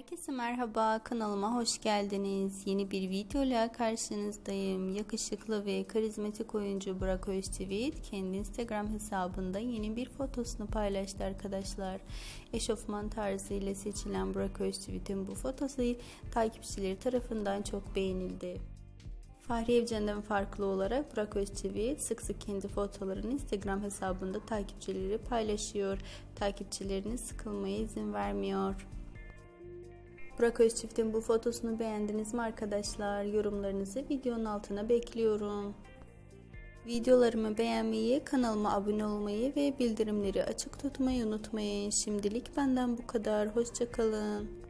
Herkese merhaba kanalıma hoş geldiniz. Yeni bir videoyla karşınızdayım. Yakışıklı ve karizmatik oyuncu Burak Özçivit kendi Instagram hesabında yeni bir fotosunu paylaştı arkadaşlar. Eşofman tarzı ile seçilen Burak Özçivit'in bu fotosu takipçileri tarafından çok beğenildi. Fahri Evcen'den farklı olarak Burak Özçivit sık sık kendi fotolarını Instagram hesabında takipçileri paylaşıyor. Takipçilerine sıkılmaya izin vermiyor. Burak Özçift'in bu fotosunu beğendiniz mi arkadaşlar? Yorumlarınızı videonun altına bekliyorum. Videolarımı beğenmeyi, kanalıma abone olmayı ve bildirimleri açık tutmayı unutmayın. Şimdilik benden bu kadar. Hoşçakalın.